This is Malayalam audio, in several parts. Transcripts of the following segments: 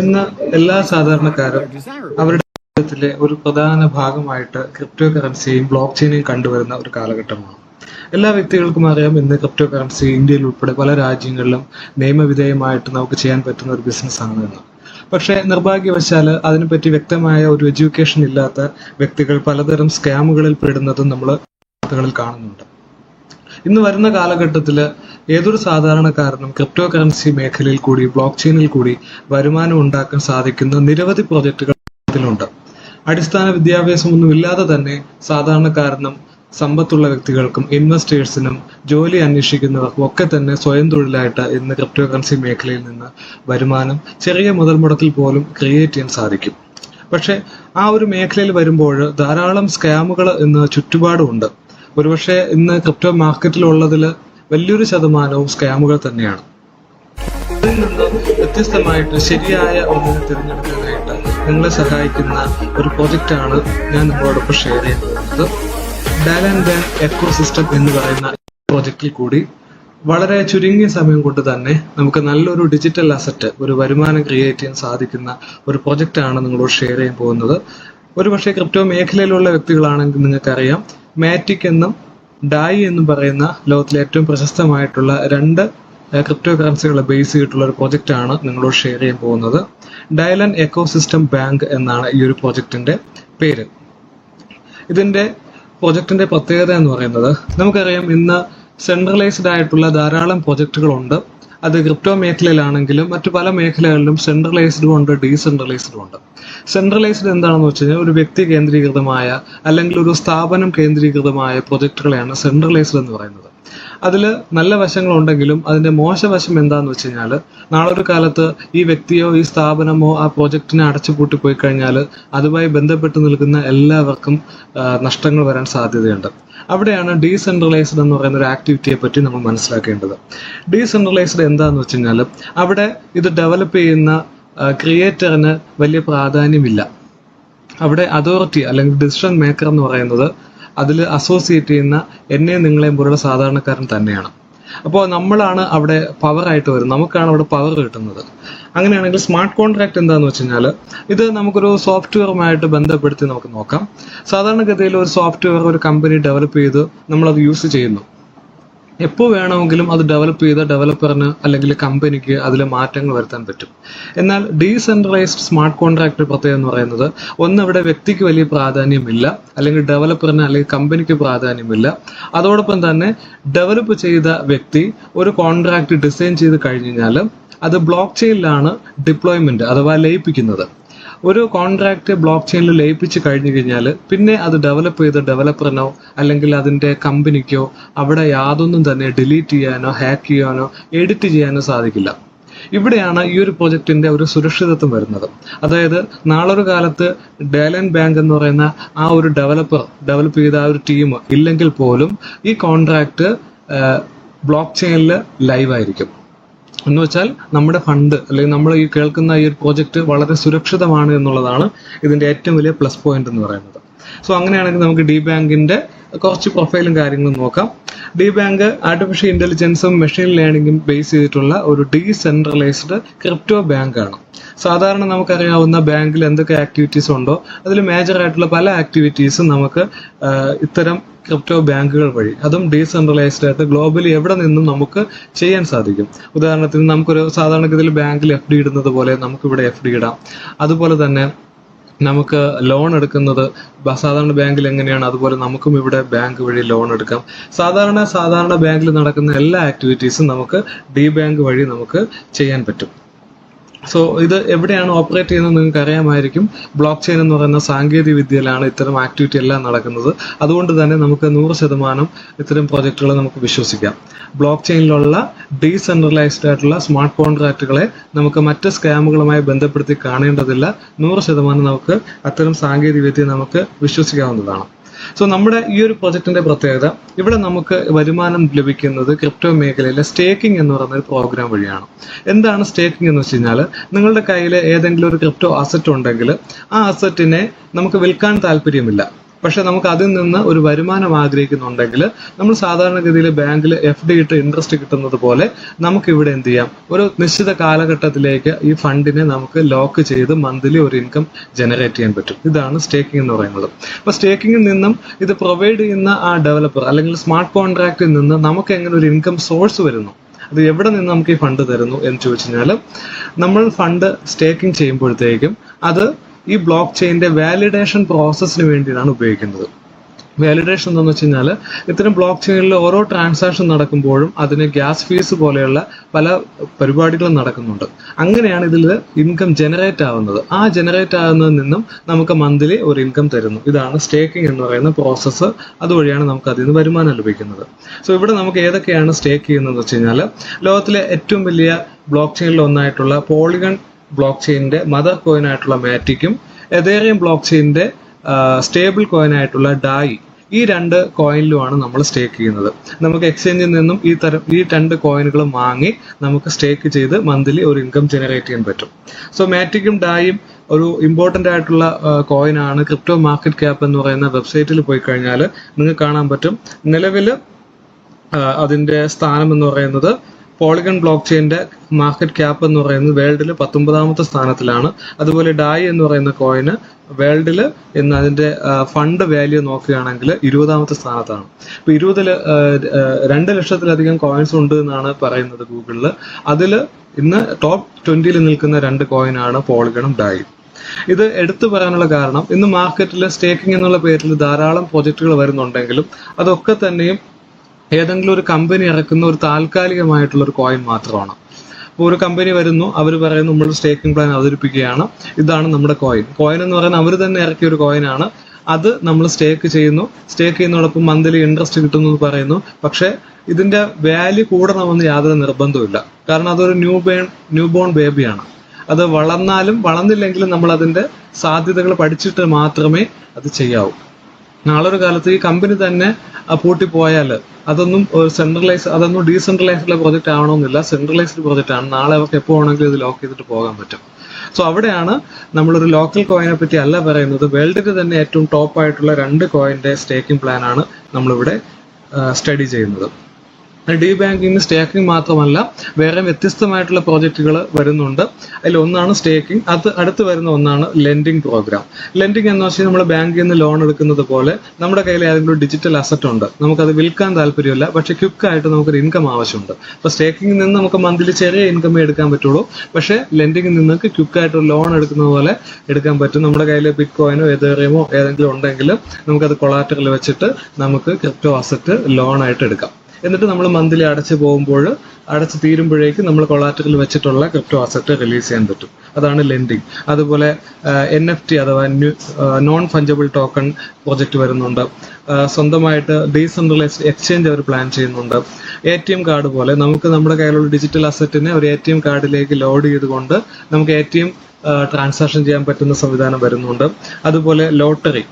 ഇന്ന് എല്ലാ സാധാരണക്കാരും അവരുടെ ജീവിതത്തിലെ ഒരു പ്രധാന ഭാഗമായിട്ട് ക്രിപ്റ്റോ കറൻസിയും ബ്ലോക്ക് ചെയിനും കണ്ടുവരുന്ന ഒരു കാലഘട്ടമാണ്. എല്ലാ വ്യക്തികൾക്കും അറിയാം ഇന്ന് ക്രിപ്റ്റോ കറൻസി ഇന്ത്യയിൽ ഉൾപ്പെടെ പല രാജ്യങ്ങളിലും നിയമവിധേയമായിട്ട് നമുക്ക് ചെയ്യാൻ പറ്റുന്ന ഒരു ബിസിനസ് ആണ് എന്ന്. പക്ഷേ നിർഭാഗ്യവശാൽ അതിനെപ്പറ്റി വ്യക്തമായ ഒരു എഡ്യൂക്കേഷൻ ഇല്ലാത്ത വ്യക്തികൾ പലതരം സ്കാമുകളിൽ പെടുന്നതും നമ്മൾ വാർത്തകളിൽ കാണുന്നുണ്ട്. ഇന്ന് വരുന്ന കാലഘട്ടത്തിൽ ഏതൊരു സാധാരണക്കാരനും ക്രിപ്റ്റോ കറൻസി മേഖലയിൽ കൂടി ബ്ലോക്ക് ചെയിനിൽ കൂടി വരുമാനം ഉണ്ടാക്കാൻ സാധിക്കുന്ന നിരവധി പ്രോജക്റ്റുകൾ ഇതിലുണ്ട്. അടിസ്ഥാന വിദ്യാഭ്യാസമൊന്നും ഇല്ലാതെ തന്നെ സാധാരണക്കാരനും സമ്പത്തുള്ള വ്യക്തികൾക്കും ഇൻവെസ്റ്റേഴ്സിനും ജോലി അന്വേഷിക്കുന്നവർക്കും ഒക്കെ തന്നെ സ്വയം തൊഴിലായിട്ട് ഇന്ന് ക്രിപ്റ്റോ കറൻസി മേഖലയിൽ നിന്ന് വരുമാനം ചെറിയ മുതൽ മുടക്കിൽ പോലും ക്രിയേറ്റ് ചെയ്യാൻ സാധിക്കും. പക്ഷെ ആ ഒരു മേഖലയിൽ വരുമ്പോൾ ധാരാളം സ്കാമുകൾ ഇന്ന് ചുറ്റുപാടുമുണ്ട്. ഒരുപക്ഷെ ഇന്ന് ക്രിപ്റ്റോ മാർക്കറ്റിലുള്ളതിൽ വലിയൊരു ശതമാനവും സ്കാമുകൾ തന്നെയാണ്. ഇതിൽ നിന്ന് വ്യത്യസ്തമായിട്ട് ശരിയായ ഒന്നിനെ തിരഞ്ഞെടുക്കാനായിട്ട് നിങ്ങളെ സഹായിക്കുന്ന ഒരു പ്രൊജക്റ്റാണ് ഞാൻ നിങ്ങളോടൊപ്പം ഷെയർ ചെയ്യാൻ പോകുന്നത്. ആൻഡ് ബാൻ എക്കോ സിസ്റ്റം എന്ന് പറയുന്ന പ്രോജക്റ്റിൽ കൂടി വളരെ ചുരുങ്ങിയ സമയം കൊണ്ട് തന്നെ നമുക്ക് നല്ലൊരു ഡിജിറ്റൽ അസറ്റ് ഒരു വരുമാനം ക്രിയേറ്റ് ചെയ്യാൻ സാധിക്കുന്ന ഒരു പ്രൊജക്റ്റാണ് നിങ്ങളോട് ഷെയർ ചെയ്യാൻ പോകുന്നത്. ഒരുപക്ഷെ ക്രിപ്റ്റോ മേഖലയിലുള്ള വ്യക്തികളാണെങ്കിൽ നിങ്ങൾക്കറിയാം മാറ്റിക് എന്നും ഡായി എന്നും പറയുന്ന ലോകത്തിലെ ഏറ്റവും പ്രശസ്തമായിട്ടുള്ള രണ്ട് ക്രിപ്റ്റോ കറൻസികളെ ബേസ് ചെയ്തിട്ടുള്ള ഒരു പ്രൊജക്റ്റ് ആണ് നിങ്ങളോട് ഷെയർ ചെയ്യാൻ പോകുന്നത്. ഡയലൻ എക്കോസിസ്റ്റം ബാങ്ക് എന്നാണ് ഈ ഒരു പ്രൊജക്റ്റിന്റെ പേര്. ഇതിന്റെ പ്രൊജക്ടിന്റെ പ്രത്യേകത എന്ന് പറയുന്നത് നമുക്കറിയാം ഇന്ന് സെൻട്രലൈസ്ഡ് ആയിട്ടുള്ള ധാരാളം പ്രൊജക്റ്റുകളുണ്ട് അത് ക്രിപ്റ്റോ മേഖലയിലാണെങ്കിലും മറ്റു പല മേഖലകളിലും സെൻട്രലൈസ്ഡും ഉണ്ട് ഡീസെൻട്രലൈസ്ഡും ഉണ്ട്. സെൻട്രലൈസ്ഡ് എന്താണെന്ന് വെച്ച് കഴിഞ്ഞാൽ ഒരു വ്യക്തി കേന്ദ്രീകൃതമായ അല്ലെങ്കിൽ ഒരു സ്ഥാപനം കേന്ദ്രീകൃതമായ പ്രൊജക്ടുകളെയാണ് സെൻട്രലൈസ്ഡ് എന്ന് പറയുന്നത്. അതിൽ നല്ല വശങ്ങളുണ്ടെങ്കിലും അതിന്റെ മോശവശം എന്താണെന്ന് വെച്ച് കഴിഞ്ഞാൽ നാളെ ഒരു കാലത്ത് ഈ വ്യക്തിയോ ഈ സ്ഥാപനമോ ആ പ്രോജക്റ്റിനെ അടച്ചുപൂട്ടി പോയി കഴിഞ്ഞാൽ അതുമായി ബന്ധപ്പെട്ട് നിൽക്കുന്ന എല്ലാവർക്കും നഷ്ടങ്ങൾ വരാൻ സാധ്യതയുണ്ട്. അവിടെയാണ് ഡീസെൻട്രലൈസ്ഡ് എന്ന് പറയുന്ന ഒരു ആക്ടിവിറ്റിയെ പറ്റി നമ്മൾ മനസ്സിലാക്കേണ്ടത്. ഡീസെൻട്രലൈസ്ഡ് എന്താന്ന് വെച്ച് കഴിഞ്ഞാൽ അവിടെ ഇത് ഡെവലപ്പ് ചെയ്യുന്ന ക്രിയേറ്ററിന് വലിയ പ്രാധാന്യമില്ല. അവിടെ അതോറിറ്റി അല്ലെങ്കിൽ ഡിസിഷൻ മേക്കർ എന്ന് പറയുന്നത് അതിൽ അസോസിയേറ്റ് ചെയ്യുന്ന എന്നെയും നിങ്ങളെയും പോലുള്ള സാധാരണക്കാരൻ തന്നെയാണ്. അപ്പോൾ നമ്മളാണ് അവിടെ പവർ ആയിട്ട് വരുന്നത്. നമുക്കാണ് അവിടെ പവർ കിട്ടുന്നത്. അങ്ങനെയാണെങ്കിൽ സ്മാർട്ട് കോൺട്രാക്ട് എന്താന്ന് വെച്ച് കഴിഞ്ഞാൽ ഇത് നമുക്കൊരു സോഫ്റ്റ്വെയറുമായിട്ട് ബന്ധപ്പെടുത്തി നമുക്ക് നോക്കാം. സാധാരണഗതിയിൽ ഒരു സോഫ്റ്റ്വെയർ ഒരു കമ്പനി ഡെവലപ്പ് ചെയ്ത് നമ്മളത് യൂസ് ചെയ്യുന്നു. എപ്പോൾ വേണമെങ്കിലും അത് ഡെവലപ്പ് ചെയ്ത ഡെവലപ്പറിന് അല്ലെങ്കിൽ കമ്പനിക്ക് അതിൽ മാറ്റങ്ങൾ വരുത്താൻ പറ്റും. എന്നാൽ ഡീസെൻട്രലൈസ്ഡ് സ്മാർട്ട് കോൺട്രാക്ട് പ്രത്യേകം എന്ന് പറയുന്നത് ഒന്ന് അവിടെ വ്യക്തിക്ക് വലിയ പ്രാധാന്യമില്ല അല്ലെങ്കിൽ ഡെവലപ്പറിന് അല്ലെങ്കിൽ കമ്പനിക്ക് പ്രാധാന്യമില്ല. അതോടൊപ്പം തന്നെ ഡെവലപ്പ് ചെയ്ത വ്യക്തി ഒരു കോൺട്രാക്ട് ഡിസൈൻ ചെയ്ത് കഴിഞ്ഞ് കഴിഞ്ഞാൽ അത് ബ്ലോക്ക് ചെയിനിലാണ് ഡിപ്ലോയ്മെന്റ് അഥവാ ലയിപ്പിക്കുന്നത്. ഒരു കോൺട്രാക്ട് ബ്ലോക്ക് ചെയിനിൽ ലയിപ്പിച്ച് കഴിഞ്ഞു കഴിഞ്ഞാൽ പിന്നെ അത് ഡെവലപ്പ് ചെയ്ത ഡെവലപ്പറിനോ അല്ലെങ്കിൽ അതിന്റെ കമ്പനിക്കോ അവിടെ യാതൊന്നും തന്നെ ഡിലീറ്റ് ചെയ്യാനോ ഹാക്ക് ചെയ്യാനോ എഡിറ്റ് ചെയ്യാനോ സാധിക്കില്ല. ഇവിടെയാണ് ഈ ഒരു പ്രൊജക്ടിന്റെ ഒരു സുരക്ഷിതത്വം വരുന്നത്. അതായത് നാളൊരു കാലത്ത് ഡേലൻ ബാങ്ക് എന്ന് പറയുന്ന ആ ഒരു ഡെവലപ്പർ ഡെവലപ്പ് ചെയ്ത ആ ഒരു ടീം ഇല്ലെങ്കിൽ പോലും ഈ കോൺട്രാക്ട് ബ്ലോക്ക് ചെയിനിൽ ലൈവ് ആയിരിക്കും. എന്ന് വെച്ചാൽ നമ്മുടെ ഫണ്ട് അല്ലെങ്കിൽ നമ്മൾ ഈ കേൾക്കുന്ന ഈ പ്രോജക്റ്റ് വളരെ സുരക്ഷിതമാണ് എന്നുള്ളതാണ് ഇതിന്റെ ഏറ്റവും വലിയ പ്ലസ് പോയിന്റ് എന്ന് പറയുന്നത്. സോ അങ്ങനെയാണെങ്കിൽ നമുക്ക് ഡി ബാങ്കിന്റെ കുറച്ച് പ്രൊഫൈലും കാര്യങ്ങളും നോക്കാം. ഡി ബാങ്ക് ആർട്ടിഫിഷ്യൽ ഇന്റലിജൻസും മെഷീൻ ലേണിംഗും ബേസ് ചെയ്തിട്ടുള്ള ഒരു ഡീസെൻട്രലൈസ്ഡ് ക്രിപ്റ്റോ ബാങ്ക് ആണ്. സാധാരണ നമുക്കറിയാവുന്ന ബാങ്കിൽ എന്തൊക്കെ ആക്ടിവിറ്റീസ് ഉണ്ടോ അതിൽ മേജർ ആയിട്ടുള്ള പല ആക്ടിവിറ്റീസും നമുക്ക് ഇത്തരം ക്രിപ്റ്റോ ബാങ്കുകൾ വഴി അതും ഡീസെൻട്രലൈസ്ഡ് ആയിട്ട് ഗ്ലോബലി എവിടെ നിന്നും നമുക്ക് ചെയ്യാൻ സാധിക്കും. ഉദാഹരണത്തിന് നമുക്കൊരു സാധാരണഗതിയിൽ ബാങ്കിൽ എഫ് ഡി ഇടുന്നത് പോലെ നമുക്കിവിടെ എഫ് ഡി ഇടാം. അതുപോലെ തന്നെ നമുക്ക് ലോൺ എടുക്കുന്നത് സാധാരണ ബാങ്കിൽ എങ്ങനെയാണ്? അതുപോലെ നമുക്കും ഇവിടെ ബാങ്ക് വഴി ലോൺ എടുക്കാം. സാധാരണ സാധാരണ ബാങ്കിൽ നടക്കുന്ന എല്ലാ ആക്ടിവിറ്റീസും നമുക്ക് ഡി ബാങ്ക് വഴി നമുക്ക് ചെയ്യാൻ പറ്റും. സോ ഇത് എവിടെയാണ് ഓപ്പറേറ്റ് ചെയ്യുന്നത് നിങ്ങൾക്ക് അറിയാമായിരിക്കും ബ്ലോക്ക് ചെയിൻ എന്ന് പറയുന്ന സാങ്കേതിക വിദ്യയിലാണ് ഇത്തരം ആക്ടിവിറ്റി എല്ലാം നടക്കുന്നത്. അതുകൊണ്ട് തന്നെ നമുക്ക് നൂറ് ശതമാനം ഇത്തരം പ്രോജക്റ്റുകൾ നമുക്ക് വിശ്വസിക്കാം. ബ്ലോക്ക് ചെയിനിലുള്ള ഡീസെൻട്രലൈസ്ഡ് ആയിട്ടുള്ള സ്മാർട്ട് കോൺട്രാക്റ്റുകളെ നമുക്ക് മറ്റ് സ്കാമുകളുമായി ബന്ധപ്പെടുത്തി കാണേണ്ടതില്ല. നൂറ് ശതമാനം നമുക്ക് അത്തരം സാങ്കേതിക വിദ്യ നമുക്ക് വിശ്വസിക്കാവുന്നതാണ്. സോ നമ്മുടെ ഈ ഒരു പ്രൊജക്ടിന്റെ പ്രത്യേകത ഇവിടെ നമുക്ക് വരുമാനം ലഭിക്കുന്നത് ക്രിപ്റ്റോ മേഖലയിലെ സ്റ്റേക്കിംഗ് എന്ന് പറയുന്ന ഒരു പ്രോഗ്രാം വഴിയാണ്. എന്താണ് സ്റ്റേക്കിംഗ് എന്ന് വെച്ച് കഴിഞ്ഞാൽ നിങ്ങളുടെ കയ്യിൽ ഏതെങ്കിലും ഒരു ക്രിപ്റ്റോ അസറ്റ് ഉണ്ടെങ്കിൽ ആ അസറ്റിനെ നമുക്ക് വിൽക്കാൻ താല്പര്യമില്ല. പക്ഷെ നമുക്ക് അതിൽ നിന്ന് ഒരു വരുമാനം ആഗ്രഹിക്കുന്നുണ്ടെങ്കിൽ നമ്മൾ സാധാരണഗതിയിൽ ബാങ്കിൽ എഫ് ഡി ഇട്ട് ഇൻട്രസ്റ്റ് കിട്ടുന്നത് പോലെ നമുക്ക് ഇവിടെ എന്ത് ചെയ്യാം? ഒരു നിശ്ചിത കാലഘട്ടത്തിലേക്ക് ഈ ഫണ്ടിനെ നമുക്ക് ലോക്ക് ചെയ്ത് മന്ത്ലി ഒരു ഇൻകം ജനറേറ്റ് ചെയ്യാൻ പറ്റും. ഇതാണ് സ്റ്റേക്കിംഗ് എന്ന് പറയുന്നത്. അപ്പൊ സ്റ്റേക്കിംഗിൽ നിന്നും ഇത് പ്രൊവൈഡ് ചെയ്യുന്ന ആ ഡെവലപ്പർ അല്ലെങ്കിൽ സ്മാർട്ട് കോൺട്രാക്റ്റിൽ നിന്ന് നമുക്ക് എങ്ങനെ ഒരു ഇൻകം സോഴ്സ് വരുന്നു? അത് എവിടെ നിന്ന് നമുക്ക് ഈ ഫണ്ട് തരുന്നു എന്ന് ചോദിച്ചു കഴിഞ്ഞാൽ നമ്മൾ ഫണ്ട് സ്റ്റേക്കിംഗ് ചെയ്യുമ്പോഴത്തേക്കും അത് ഈ ബ്ലോക്ക് ചെയിന്റെ വാലിഡേഷൻ പ്രോസസ്സിന് വേണ്ടിയിട്ടാണ് ഉപയോഗിക്കുന്നത്. വാലിഡേഷൻ എന്താണെന്ന് വെച്ച് കഴിഞ്ഞാൽ ഇത്തരം ബ്ലോക്ക് ചെയിനിൽ ഓരോ ട്രാൻസാക്ഷൻ നടക്കുമ്പോഴും അതിന് ഗ്യാസ് ഫീസ് പോലെയുള്ള പല പരിപാടികളും നടക്കുന്നുണ്ട്. അങ്ങനെയാണ് ഇതിൽ ഇൻകം ജനറേറ്റ് ആവുന്നത്. ആ ജനറേറ്റ് ആവുന്നതിൽ നിന്നും നമുക്ക് മന്ത്ലി ഒരു ഇൻകം തരുന്നു. ഇതാണ് സ്റ്റേക്കിംഗ് എന്ന് പറയുന്ന പ്രോസസ്സ് അതുവഴിയാണ് നമുക്ക് അതിൽ നിന്ന് വരുമാനം ലഭിക്കുന്നത്. സോ ഇവിടെ നമുക്ക് ഏതൊക്കെയാണ് സ്റ്റേക്ക് ചെയ്യുന്നതെന്ന് വെച്ച് കഴിഞ്ഞാൽ ലോകത്തിലെ ഏറ്റവും വലിയ ബ്ലോക്ക് ചെയിനിൽ ഒന്നായിട്ടുള്ള പോളിഗൺ ബ്ലോക്ക് ചെയിനിന്റെ മദർ കോയിൻ ആയിട്ടുള്ള മാറ്റിക്കും എതേറിയം ബ്ലോക്ക് ചെയിനിന്റെ സ്റ്റേബിൾ കോയിൻ ആയിട്ടുള്ള ഡായി ഈ രണ്ട് കോയിനിലുമാണ് നമ്മൾ സ്റ്റേക്ക് ചെയ്യുന്നത്. നമുക്ക് എക്സ്ചേഞ്ചിൽ നിന്നും ഈ തരം ഈ രണ്ട് കോയിനുകളും വാങ്ങി നമുക്ക് സ്റ്റേക്ക് ചെയ്ത് മന്ത്ലി ഒരു ഇൻകം ജനറേറ്റ് ചെയ്യാൻ പറ്റും. സോ മാറ്റിക്കും ഡായും ഒരു ഇമ്പോർട്ടന്റ് ആയിട്ടുള്ള കോയിനാണ് ക്രിപ്റ്റോ മാർക്കറ്റ് ക്യാപ്പ് എന്ന് പറയുന്ന വെബ്സൈറ്റിൽ പോയി കഴിഞ്ഞാൽ നിങ്ങൾക്ക് കാണാൻ പറ്റും. നിലവിൽ അതിന്റെ സ്ഥാനം എന്ന് പറയുന്നത് പോളിഗൺ ബ്ലോക്ക് ചെയിന്റെ മാർക്കറ്റ് ക്യാപ്പ് എന്ന് പറയുന്നത് വേൾഡിൽ പത്തൊമ്പതാമത്തെ സ്ഥാനത്തിലാണ്. അതുപോലെ ഡായ് എന്ന് പറയുന്ന കോയിന് വേൾഡിൽ ഇന്ന് അതിന്റെ ഫണ്ട് വാല്യൂ നോക്കുകയാണെങ്കിൽ ഇരുപതാമത്തെ സ്ഥാനത്താണ്. ഇപ്പൊ ഇരുപതിൽ രണ്ട് ലക്ഷത്തിലധികം കോയിൻസ് ഉണ്ട് എന്നാണ് പറയുന്നത് ഗൂഗിളിൽ അതിൽ ഇന്ന് ടോപ്പ് ട്വന്റിയിൽ നിൽക്കുന്ന രണ്ട് കോയിനാണ് പോളിഗണും ഡായും. ഇത് എടുത്തു പറയാനുള്ള കാരണം ഇന്ന് മാർക്കറ്റിൽ സ്റ്റേക്കിംഗ് എന്നുള്ള പേരിൽ ധാരാളം പ്രോജക്റ്റുകൾ വരുന്നുണ്ടെങ്കിലും അതൊക്കെ തന്നെയും ഏതെങ്കിലും ഒരു കമ്പനി ഇറക്കുന്ന ഒരു താൽക്കാലികമായിട്ടുള്ള ഒരു കോയിൻ മാത്രമാണ്. അപ്പോൾ ഒരു കമ്പനി വരുന്നു അവർ പറയുന്നു നമ്മൾ സ്റ്റേക്കിംഗ് പ്ലാൻ അവതരിപ്പിക്കുകയാണ്. ഇതാണ് നമ്മുടെ കോയിൻ കോയിൻ എന്ന് പറയുന്നത് അവർ തന്നെ ഇറക്കിയ ഒരു കോയിനാണ് അത് നമ്മൾ സ്റ്റേക്ക് ചെയ്യുന്നു. സ്റ്റേക്ക് ചെയ്യുന്നതോടൊപ്പം മന്ത്ലി ഇൻട്രസ്റ്റ് കിട്ടുന്നു എന്ന് പറയുന്നു. പക്ഷേ ഇതിന്റെ വാല്യൂ കൂടണമെന്ന് യാതൊരു നിർബന്ധമില്ല കാരണം അതൊരു ന്യൂ ബേൺ ന്യൂ ബോൺ ബേബിയാണ് അത് വളർന്നാലും വളർന്നില്ലെങ്കിലും നമ്മൾ അതിന്റെ സാധ്യതകൾ പഠിച്ചിട്ട് മാത്രമേ അത് ചെയ്യാവൂ. നാളൊരു കാലത്ത് ഈ കമ്പനി തന്നെ പൂട്ടിപ്പോയാൽ അതൊന്നും സെൻട്രലൈസ് അതൊന്നും ഡീസെൻട്രലൈസ്ഡ് പ്രോജക്റ്റ് ആവണമെന്നില്ല. സെൻട്രലൈസ്ഡ് പ്രോജക്റ്റ് ആണ്. നാളെ അവർക്ക് എപ്പോൾ വേണമെങ്കിലും ഇത് ലോക്ക് ചെയ്തിട്ട് പോകാൻ പറ്റും. സോ അവിടെയാണ് നമ്മളൊരു ലോക്കൽ കോയിനെ പറ്റി അല്ല പറയുന്നത്. വേൾഡിൽ തന്നെ ഏറ്റവും ടോപ്പ് ആയിട്ടുള്ള രണ്ട് കോയിന്റെ സ്റ്റേക്കിംഗ് പ്ലാൻ ആണ് നമ്മളിവിടെ സ്റ്റഡി ചെയ്യുന്നത്. ഡി ബാങ്കിങ് സ്റ്റേക്കിംഗ് മാത്രമല്ല വേറെ വ്യത്യസ്തമായിട്ടുള്ള പ്രോജക്റ്റുകൾ വരുന്നുണ്ട്. അതിൽ ഒന്നാണ് സ്റ്റേക്കിംഗ് അത് അടുത്ത് വരുന്ന ഒന്നാണ് ലെൻഡിങ് പ്രോഗ്രാം. ലെൻഡിങ് എന്ന് വെച്ചാൽ നമ്മൾ ബാങ്കിൽ നിന്ന് ലോൺ എടുക്കുന്നത് പോലെ നമ്മുടെ കയ്യിൽ ഏതെങ്കിലും ഡിജിറ്റൽ അസറ്റ് ഉണ്ട്. നമുക്കത് വിൽക്കാൻ താല്പര്യമില്ല പക്ഷെ ക്വിക്കായിട്ട് നമുക്കൊരു ഇൻകം ആവശ്യമുണ്ട്. അപ്പോൾ സ്റ്റേക്കിംഗിൽ നിന്ന് നമുക്ക് മന്ത്ലി ചെറിയ ഇൻകമേ എടുക്കാൻ പറ്റുള്ളൂ പക്ഷേ ലെൻഡിങ്ങിൽ നിന്ന് ക്വിക്കായിട്ട് ആയിട്ട് ലോൺ എടുക്കുന്നത് പോലെ എടുക്കാൻ പറ്റും. നമ്മുടെ കയ്യിൽ ബിറ്റ് കോയിനോ എതേറിയമോ ഏതെങ്കിലും ഉണ്ടെങ്കിൽ നമുക്കത് കൊളാറ്ററിൽ വെച്ചിട്ട് നമുക്ക് ക്രിപ്റ്റോ അസറ്റ് ലോൺ ആയിട്ട് എടുക്കാം. എന്നിട്ട് നമ്മൾ മന്ത്ലി അടച്ചു പോകുമ്പോൾ അടച്ച് തീരുമ്പോഴേക്ക് നമ്മൾ കൊളാറ്ററിൽ വെച്ചിട്ടുള്ള ക്രിപ്റ്റോ അസറ്റ് റിലീസ് ചെയ്യാൻ പറ്റും. അതാണ് ലെൻഡിങ് അതുപോലെ എൻ എഫ് ടി അഥവാ നോൺ ഫഞ്ചബിൾ ടോക്കൺ പ്രോജക്റ്റ് വരുന്നുണ്ട്. സ്വന്തമായിട്ട് ഡീസെൻട്രലൈസ്ഡ് എക്സ്ചേഞ്ച് അവർ പ്ലാൻ ചെയ്യുന്നുണ്ട്. എ ടി എം കാർഡ് പോലെ നമുക്ക് നമ്മുടെ കയ്യിലുള്ള ഡിജിറ്റൽ അസറ്റിനെ ഒരു എ ടി എം കാർഡിലേക്ക് ലോഡ് ചെയ്തുകൊണ്ട് നമുക്ക് എ ടി എം ട്രാൻസാക്ഷൻ ചെയ്യാൻ പറ്റുന്ന സംവിധാനം വരുന്നുണ്ട്. അതുപോലെ ലോട്ടറി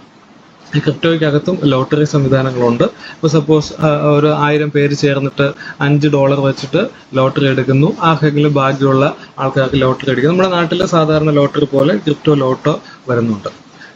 ഈ ക്രിപ്റ്റോയ്ക്കകത്തും ലോട്ടറി സംവിധാനങ്ങളുണ്ട്. ഇപ്പോൾ സപ്പോസ് ഒരു ആയിരം പേര് ചേർന്നിട്ട് അഞ്ച് ഡോളർ വെച്ചിട്ട് ലോട്ടറി എടുക്കുന്നു. ആർക്കെങ്കിലും ഭാഗ്യമുള്ള ആൾക്കാർക്ക് ലോട്ടറി അടിക്കും. നമ്മുടെ നാട്ടിലെ സാധാരണ ലോട്ടറി പോലെ ക്രിപ്റ്റോ ലോട്ടോ വരുന്നുണ്ട്.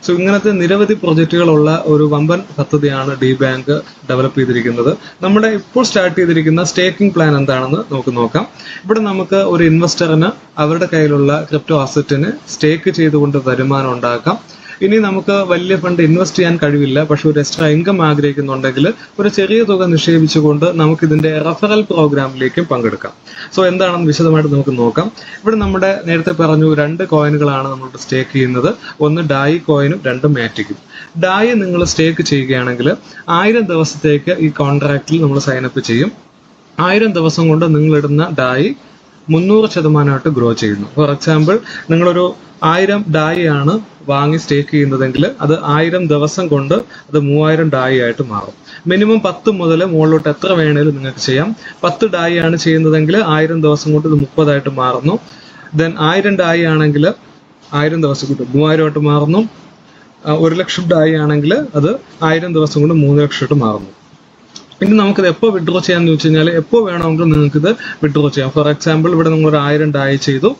സോ ഇങ്ങനത്തെ നിരവധി പ്രൊജക്റ്റുകളുള്ള ഒരു വമ്പൻ പദ്ധതിയാണ് ഡി ബാങ്ക് ഡെവലപ്പ് ചെയ്തിരിക്കുന്നത്. നമ്മുടെ ഇപ്പോൾ സ്റ്റാർട്ട് ചെയ്തിരിക്കുന്ന സ്റ്റേക്കിംഗ് പ്ലാൻ എന്താണെന്ന് നമുക്ക് നോക്കാം. ഇവിടെ നമുക്ക് ഒരു ഇൻവെസ്റ്ററിന് അവരുടെ കയ്യിലുള്ള ക്രിപ്റ്റോ അസറ്റിന് സ്റ്റേക്ക് ചെയ്തുകൊണ്ട് വരുമാനം ഉണ്ടാക്കാം. ഇനി നമുക്ക് വലിയ ഫണ്ട് ഇൻവെസ്റ്റ് ചെയ്യാൻ കഴിവില്ല പക്ഷെ ഒരു എക്സ്ട്രാ ഇൻകം ആഗ്രഹിക്കുന്നുണ്ടെങ്കിൽ ഒരു ചെറിയ തുക നിക്ഷേപിച്ചുകൊണ്ട് നമുക്ക് ഇതിന്റെ റഫറൽ പ്രോഗ്രാമിലേക്കും പങ്കെടുക്കാം. സോ എന്താണെന്ന് വിശദമായിട്ട് നമുക്ക് നോക്കാം. ഇവിടെ നമ്മുടെ നേരത്തെ പറഞ്ഞു രണ്ട് കോയിനുകളാണ് നമ്മൾ സ്റ്റേക്ക് ചെയ്യുന്നത്. ഒന്ന് ഡായി കോയിനും രണ്ട് മാറ്റിക്കും ഡായി നിങ്ങൾ സ്റ്റേക്ക് ചെയ്യുകയാണെങ്കിൽ ആയിരം ദിവസത്തേക്ക് ഈ കോൺട്രാക്റ്റിൽ നമ്മൾ സൈനപ്പ് ചെയ്യും. ആയിരം ദിവസം കൊണ്ട് നിങ്ങളിടുന്ന ഡായി മുന്നൂറ് ശതമാനമായിട്ട് ഗ്രോ ചെയ്യുന്നു. ഫോർ എക്സാമ്പിൾ നിങ്ങളൊരു ആയിരം ഡായി ആണ് വാങ്ങി സ്റ്റേക്ക് ചെയ്യുന്നതെങ്കിൽ അത് ആയിരം ദിവസം കൊണ്ട് അത് മൂവായിരം ഡായി ആയിട്ട് മാറും. മിനിമം പത്ത് മുതൽ മുകളിലോട്ട് എത്ര വേണേലും നിങ്ങൾക്ക് ചെയ്യാം. പത്ത് ഡായി ആണ് ചെയ്യുന്നതെങ്കിൽ ആയിരം ദിവസം കൊണ്ട് ഇത് മുപ്പതായിട്ട് മാറുന്നു. ദെൻ ആയിരം ഡായി ആണെങ്കിൽ ആയിരം ദിവസം കൊണ്ട് മൂവായിരമായിട്ട് മാറുന്നു. ഒരു ലക്ഷം ഡായി ആണെങ്കിൽ അത് ആയിരം ദിവസം കൊണ്ട് മൂന്ന് ലക്ഷമായിട്ട് മാറുന്നു. ഇനി നമുക്കിത് എപ്പോൾ വിഡ്രോ ചെയ്യാന്ന് ചോദിച്ചു കഴിഞ്ഞാൽ എപ്പോൾ വേണമെങ്കിലും നിങ്ങൾക്ക് ഇത് വിഡ്രോ ചെയ്യാം. ഫോർ എക്സാമ്പിൾ ഇവിടെ നിങ്ങൾ ഒരു ആയിരം ഡായി ചെയ്തു.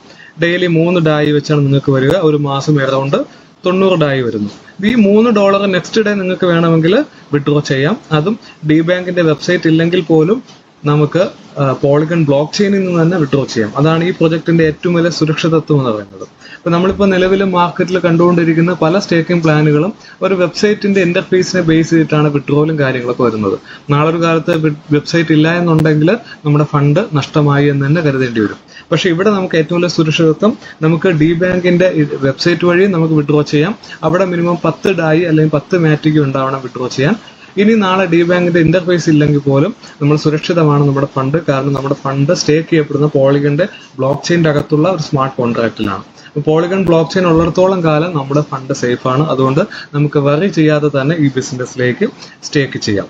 ഡെയിലി മൂന്ന് ഡായി വെച്ചാണ് നിങ്ങൾക്ക് വരിക. ഒരു മാസം വരതുകൊണ്ട് തൊണ്ണൂറ് ഡായി വരുന്നു. ഈ മൂന്ന് ഡോളർ നെക്സ്റ്റ് ഡേ നിങ്ങൾക്ക് വേണമെങ്കിൽ വിഡ്രോ ചെയ്യാം. അതും ഡി ബാങ്കിന്റെ വെബ്സൈറ്റ് ഇല്ലെങ്കിൽ പോലും നമുക്ക് പോളിഗൺ ബ്ലോക്ക് ചെയിനിൽ നിന്ന് തന്നെ വിഡ്രോ ചെയ്യാം. അതാണ് ഈ പ്രൊജക്ടിന്റെ ഏറ്റവും വലിയ സുരക്ഷിതത്വം എന്ന് പറയുന്നത്. ഇപ്പൊ നമ്മളിപ്പോൾ നിലവിൽ മാർക്കറ്റിൽ കണ്ടുകൊണ്ടിരിക്കുന്ന പല സ്റ്റേക്കിംഗ് പ്ലാനുകളും ഒരു വെബ്സൈറ്റിന്റെ ഇന്റർഫേസിനെ ബേസ് ചെയ്തിട്ടാണ് വിഡ്രോലും കാര്യങ്ങളൊക്കെ വരുന്നത്. നാളെ ഒരു കാലത്ത് വെബ്സൈറ്റ് ഇല്ല എന്നുണ്ടെങ്കിൽ നമ്മുടെ ഫണ്ട് നഷ്ടമായി എന്ന് തന്നെ കരുതേണ്ടി വരും. പക്ഷെ ഇവിടെ നമുക്ക് ഏറ്റവും വലിയ സുരക്ഷിതത്വം നമുക്ക് ഡി ബാങ്കിന്റെ വെബ്സൈറ്റ് വഴി നമുക്ക് വിഡ്രോ ചെയ്യാം. അവിടെ മിനിമം പത്ത് ഡായി അല്ലെങ്കിൽ പത്ത് മാറ്റിക്ക് ഉണ്ടാവണം വിഡ്രോ ചെയ്യാൻ. ഇനി നാളെ ഡി ബാങ്കിന്റെ ഇന്റർഫേസ് ഇല്ലെങ്കിൽ പോലും നമ്മൾ സുരക്ഷിതമാണ് നമ്മുടെ ഫണ്ട് കാരണം നമ്മുടെ ഫണ്ട് സ്റ്റേക്ക് ചെയ്യപ്പെടുന്ന പോളിഗന്റെ ബ്ലോക്ക് ചെയിന്റെ അകത്തുള്ള ഒരു സ്മാർട്ട് കോൺട്രാക്റ്റിലാണ് പോളിഗൺ ബ്ലോക്ക് ചെയിൻ ഉള്ളിടത്തോളം കാലം നമ്മുടെ ഫണ്ട് സേഫ് ആണ് അതുകൊണ്ട് നമുക്ക് വറി ചെയ്യാതെ തന്നെ ഈ ബിസിനസ്സിലേക്ക് സ്റ്റേക്ക് ചെയ്യാം.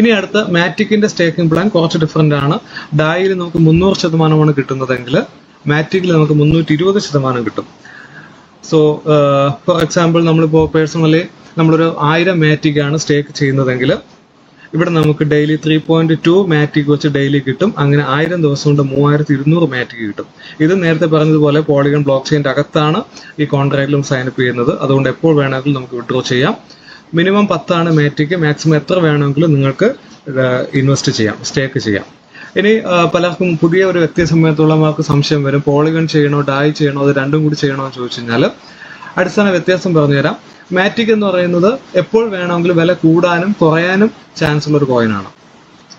ഇനി അടുത്ത മാറ്റിക്കിന്റെ സ്റ്റേക്കിംഗ് പ്ലാൻ കുറച്ച് ഡിഫറെന്റ് ആണ്. ഡായിൽ നമുക്ക് മുന്നൂറ് ശതമാനമാണ് കിട്ടുന്നതെങ്കിൽ മാറ്റിക്കിൽ നമുക്ക് മുന്നൂറ്റി ഇരുപത് ശതമാനം കിട്ടും. സോ ഫോർ എക്സാമ്പിൾ നമ്മളിപ്പോൾ പേഴ്സണലി നമ്മളൊരു ആയിരം മാറ്റിക്കാണ് സ്റ്റേക്ക് ചെയ്യുന്നതെങ്കിൽ ഇവിടെ നമുക്ക് daily three point two Matic വെച്ച് ഡെയിലി കിട്ടും. അങ്ങനെ ആയിരം ദിവസം കൊണ്ട് മൂവായിരത്തി ഇരുന്നൂറ് മാറ്റിക് കിട്ടും. ഇത് നേരത്തെ പറഞ്ഞതുപോലെ പോളിഗൺ ബ്ലോക്ക് ചെയിന്റെ അകത്താണ് ഈ കോൺട്രാക്റ്റിലും സൈനപ്പ് ചെയ്യുന്നത്. അതുകൊണ്ട് എപ്പോൾ വേണമെങ്കിലും നമുക്ക് വിഡ്രോ ചെയ്യാം. മിനിമം പത്താണ് മാറ്റിക്ക് മാക്സിമം എത്ര വേണമെങ്കിലും നിങ്ങൾക്ക് ഇൻവെസ്റ്റ് ചെയ്യാം സ്റ്റേക്ക് ചെയ്യാം. ഇനി പലർക്കും പുതിയ ഒരു വ്യക്തിയെ സംബന്ധിച്ചുള്ളവർക്ക് സംശയം വരും. പോളിഗൺ ചെയ്യണോ ഡായ് ചെയ്യണോ അത് രണ്ടും കൂടി ചെയ്യണോ എന്ന് ചോദിച്ചു കഴിഞ്ഞാൽ അടിസ്ഥാന വ്യത്യാസം പറഞ്ഞു തരാം മാറ്റിക് എന്ന് പറയുന്നത് എപ്പോൾ വേണമെങ്കിലും വില കൂടാനും കുറയാനും ചാൻസ് ഉള്ള ഒരു കോയിനാണ്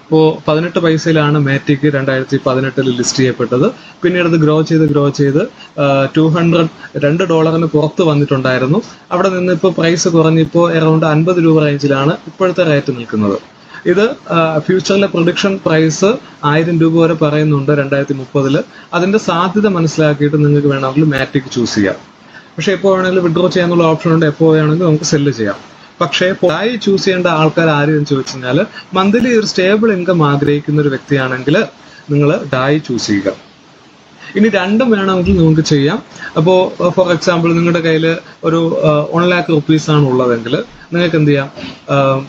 ഇപ്പോൾ പതിനെട്ട് പൈസയിലാണ് മാറ്റിക് രണ്ടായിരത്തി പതിനെട്ടിൽ ലിസ്റ്റ് ചെയ്യപ്പെട്ടത്. പിന്നീട് അത് ഗ്രോ ചെയ്ത് ഗ്രോ ചെയ്ത് ടു ഹൺഡ്രഡ് രണ്ട് ഡോളറിന് പുറത്ത് വന്നിട്ടുണ്ടായിരുന്നു. അവിടെ നിന്ന് ഇപ്പോൾ പ്രൈസ് കുറഞ്ഞിപ്പോൾ അറൗണ്ട് അൻപത് രൂപ റേഞ്ചിലാണ് ഇപ്പോഴത്തെ റേറ്റ് നിൽക്കുന്നത്. ഇത് ഫ്യൂച്ചറിലെ പ്രൊഡിക്ഷൻ പ്രൈസ് ആയിരം രൂപ വരെ പറയുന്നുണ്ട് രണ്ടായിരത്തി മുപ്പതിൽ അതിന്റെ സാധ്യത മനസ്സിലാക്കിയിട്ട് നിങ്ങൾക്ക് വേണമെങ്കിൽ മാറ്റിക് ചൂസ് ചെയ്യാം. പക്ഷെ എപ്പോൾ വേണമെങ്കിലും വിഡ്രോ ചെയ്യാനുള്ള ഓപ്ഷൻ ഉണ്ട്. എപ്പോൾ വേണമെങ്കിലും നമുക്ക് സെല്ല് ചെയ്യാം. പക്ഷേ പൊതുവായി ചൂസ് ചെയ്യേണ്ട ആൾക്കാർ ആര് എന്ന് ചോദിച്ചു കഴിഞ്ഞാൽ മന്ത്ലി ഒരു സ്റ്റേബിൾ ഇൻകം ആഗ്രഹിക്കുന്ന ഒരു വ്യക്തിയാണെങ്കിൽ നിങ്ങൾ ഡായി ചൂസ് ചെയ്യുക. ഇനി രണ്ടും വേണമെങ്കിൽ നിങ്ങൾക്ക് ചെയ്യാം. അപ്പോ ഫോർ എക്സാമ്പിൾ നിങ്ങളുടെ കയ്യിൽ ഒരു വൺ ലാക്ക് റുപ്പീസ് ആണ് ഉള്ളതെങ്കിൽ നിങ്ങൾക്ക് എന്ത് ചെയ്യാം?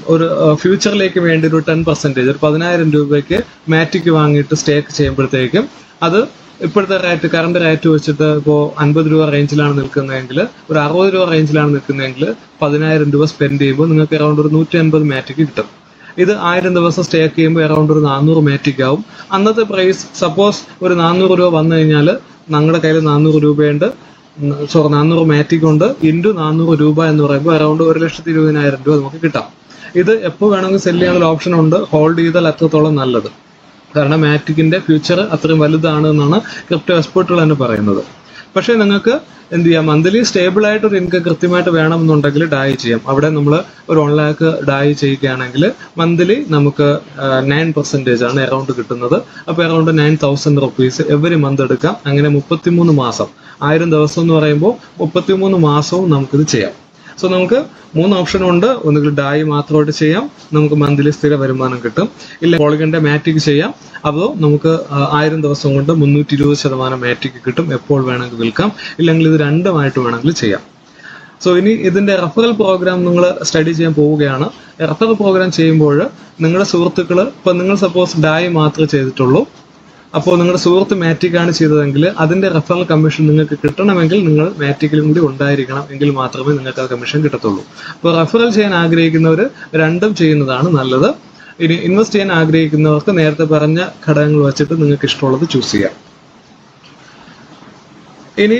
ഒരു ഫ്യൂച്ചറിലേക്ക് വേണ്ടി ഒരു ടെൻ പെർസെന്റേജ് ഒരു പതിനായിരം രൂപയ്ക്ക് മാറ്റിക്ക് വാങ്ങിയിട്ട് സ്റ്റേക്ക് ചെയ്യുമ്പോഴത്തേക്കും അത് ഇപ്പോഴത്തെ റേറ്റ് കറണ്ട് റേറ്റ് വെച്ചിട്ട് ഇപ്പോൾ അൻപത് രൂപ റേഞ്ചിലാണ് നിൽക്കുന്നതെങ്കിൽ ഒരു അറുപത് രൂപ റേഞ്ചിലാണ് നിൽക്കുന്നതെങ്കിൽ പതിനായിരം രൂപ സ്പെൻഡ് ചെയ്യുമ്പോൾ നിങ്ങൾക്ക് അറൗണ്ട് ഒരു നൂറ്റി അൻപത് മാറ്റിക്ക് കിട്ടും. ഇത് ആയിരം ദിവസം സ്റ്റേക്ക് ചെയ്യുമ്പോൾ അറൗണ്ട് ഒരു നാനൂറ് മാറ്റിക് ആവും. അന്നത്തെ പ്രൈസ് സപ്പോസ് ഒരു നാനൂറ് രൂപ വന്നു കഴിഞ്ഞാൽ ഞങ്ങളുടെ കയ്യിൽ നാനൂറ് രൂപയുണ്ട്. സോറി നാനൂറ് മാറ്റിക് ഉണ്ട്. ഇന്റു നാനൂറ് രൂപ എന്ന് പറയുമ്പോൾ അറൗണ്ട് ഒരു ലക്ഷത്തി ഇരുപതിനായിരം രൂപ നമുക്ക് കിട്ടാം. ഇത് എപ്പോൾ വേണമെങ്കിൽ സെല്ല് ചെയ്യാനുള്ള ഓപ്ഷൻ ഉണ്ട്. ഹോൾഡ് ചെയ്താൽ അത്രത്തോളം നല്ലത്. കാരണം മാറ്റിക്കിന്റെ ഫ്യൂച്ചർ അത്രയും വലുതാണ് എന്നാണ് ക്രിപ്റ്റോ എക്സ്പേർട്ടുകൾ തന്നെ പറയുന്നത്. പക്ഷേ നിങ്ങൾക്ക് എന്ത് ചെയ്യാം? മന്ത്ലി സ്റ്റേബിൾ ആയിട്ട് ഒരു ഇൻകം കൃത്യമായിട്ട് വേണമെന്നുണ്ടെങ്കിൽ ഡായി ചെയ്യാം. അവിടെ നമ്മൾ ഒരു വൺ ലാക്ക് ഡായി ചെയ്യുകയാണെങ്കിൽ മന്ത്ലി നമുക്ക് നയൻ പെർസെന്റേജ് ആണ് എറൗണ്ട് കിട്ടുന്നത്. അപ്പോൾ around nine thousand rupees every month എടുക്കാം. അങ്ങനെ മുപ്പത്തിമൂന്ന് മാസം. ആയിരം ദിവസം എന്ന് പറയുമ്പോൾ മുപ്പത്തിമൂന്ന് മാസവും നമുക്കിത് ചെയ്യാം. സോ നമുക്ക് മൂന്ന് ഓപ്ഷൻ ഉണ്ട്. ഒന്നുകിൽ ഡായി മാത്രമായിട്ട് ചെയ്യാം. നമുക്ക് മന്ത്ലി സ്ഥിര വരുമാനം കിട്ടും. ഇല്ല പോളിഗന്റെ മാറ്റിക് ചെയ്യാം. അപ്പോൾ നമുക്ക് ആയിരം ദിവസം കൊണ്ട് മുന്നൂറ്റി ഇരുപത് ശതമാനം മാറ്റിക് കിട്ടും. എപ്പോൾ വേണമെങ്കിൽ വിൽക്കാം. ഇല്ലെങ്കിൽ ഇത് രണ്ടുമായിട്ട് വേണമെങ്കിൽ ചെയ്യാം. സോ ഇനി ഇതിന്റെ റഫറൽ പ്രോഗ്രാം നിങ്ങൾ സ്റ്റഡി ചെയ്യാൻ പോവുകയാണ്. റഫറൽ പ്രോഗ്രാം ചെയ്യുമ്പോൾ നിങ്ങളുടെ സുഹൃത്തുക്കൾ ഇപ്പൊ നിങ്ങൾ സപ്പോസ് ഡായി മാത്രമേ ചെയ്തിട്ടുള്ളൂ. അപ്പോൾ നിങ്ങളുടെ സുഹൃത്ത് മാറ്റിക്കാണ് ചെയ്തതെങ്കിൽ അതിന്റെ റെഫറൽ കമ്മീഷൻ നിങ്ങൾക്ക് കിട്ടണമെങ്കിൽ നിങ്ങൾ മാറ്റിക്കിലും കൂടി ഉണ്ടായിരിക്കണം എങ്കിൽ മാത്രമേ നിങ്ങൾക്ക് ആ കമ്മീഷൻ കിട്ടത്തുള്ളൂ. അപ്പോൾ റെഫറൽ ചെയ്യാൻ ആഗ്രഹിക്കുന്നവർ രണ്ടും ചെയ്യുന്നതാണ് നല്ലത്. ഇനി ഇൻവെസ്റ്റ് ചെയ്യാൻ ആഗ്രഹിക്കുന്നവർക്ക് നേരത്തെ പറഞ്ഞ ഘടകങ്ങൾ വെച്ചിട്ട് നിങ്ങൾക്ക് ഇഷ്ടമുള്ളത് ചൂസ് ചെയ്യാം. ഇനി